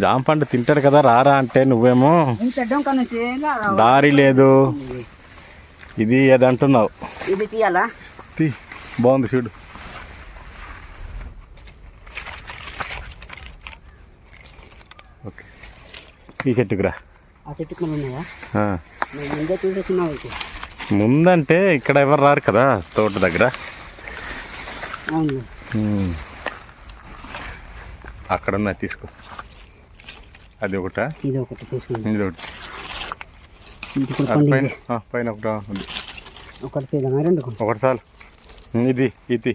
జామ పండు తింటాడు కదా రారా అంటే నువ్వేమో? దారి లేదు. ఇది అది అంటున్నావు. ఇది తీయాలా? తీ బాగుంది చూడు. ఓకే. ఈ చెట్టుకు రా. ఆ చెట్టు కింద ఉన్నాయా? ఆ. నేను ముందే చూసేస్తున్నావు ఇది ముందంటే ఇక్కడ ఎవరు రారు కదా తోట దగ్గర. అక్కడ ఉన్నాయి తీసుకో. అది ఒకట ఇది ఒకటి ఇది. పైన పైన ఒకటి ఒకటి రెండు ఒకటి చాలు. ఇది ఇది.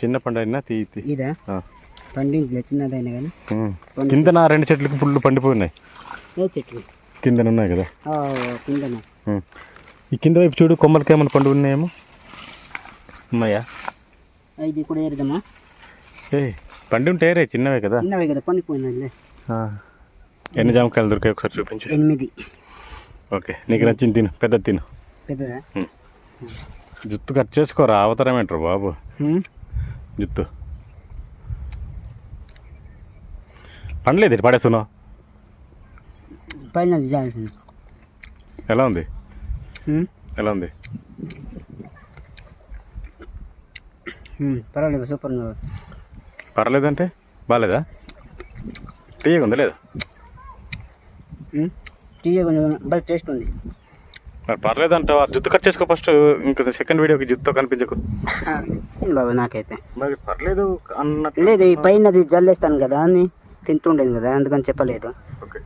చిన్న పండు అయినా తీ తీ. ఇదా. పండింది చిన్నదైనా కానీ. కింద నా రెండు చెట్లకి పుల్లు పండిపోయి ఉన్నాయి ఏ చెట్టు? కిందన ఉన్నాయి కదా కిందన. ఈ కింద వైపు చూడు కొమ్మలకి ఏమైనా పండు ఉన్నాయేమో? ఉన్నాయా? ఇది కూడా ఏరుదామా? ఏ పండి ఉంటే రే చిన్నవే కదా? చిన్నవే కదా పండిపోయింది ఆ. ఎన్ని జామకాయలు దొరికాయి ఒకసారి చూపించు. ఎనిమిది. ఓకే నీకు నచ్చింది తిను పెద్ద తిను. పెద్దదా? జుత్తు కట్ చేసుకోరా అవతారం ఏంటారు బాబు? జుత్తు. పండలేదు పడేస్తున్నావు పైన ఎలా ఉంది? ఎలా ఉంది? పర్వాలేదు సూపర్ ఉంది. పర్లేదంటే బాగాలేదా తీయగా ఉందా లేదా? హ్మ్? తీయ కొంచెం బాగా టేస్ట్ ఉంది. మరి పర్లేదంటావు? ఆ జుత్తు కట్ చేసుకో ఫస్ట్. ఇంకా సెకండ్ వీడియోకి జుత్తు కనిపించకు. బాబు నాకైతే. మరి పర్లేదు అన్నట్టు లేదు ఈ పైనది జల్లేస్తాను కదా అని తింటుండేది కదా అందుకని చెప్పలేదు. ఓకే.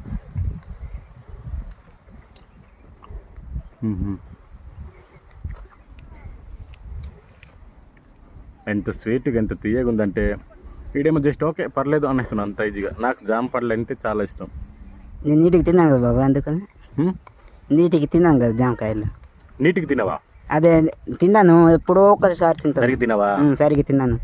ఎంత స్వీట్గా ఎంత తీయగా ఉందంటే వీడేమో జస్ట్ ఓకే పర్లేదు అనేస్తున్నాను అంత ఈజీగా నాకు జామ పళ్ళు అంటే చాలా ఇష్టం. నేను నీటికి తిన్నాను కదా బాబు అందుకని? నీటికి తిన్నాను కదా జామకాయలు నీటికి తినవా అదే తిన్నాను ఎప్పుడో ఒకసారి తింటాను సరిగ్గా తినవా హ్మ్, సరిగ్గా తిన్నాను.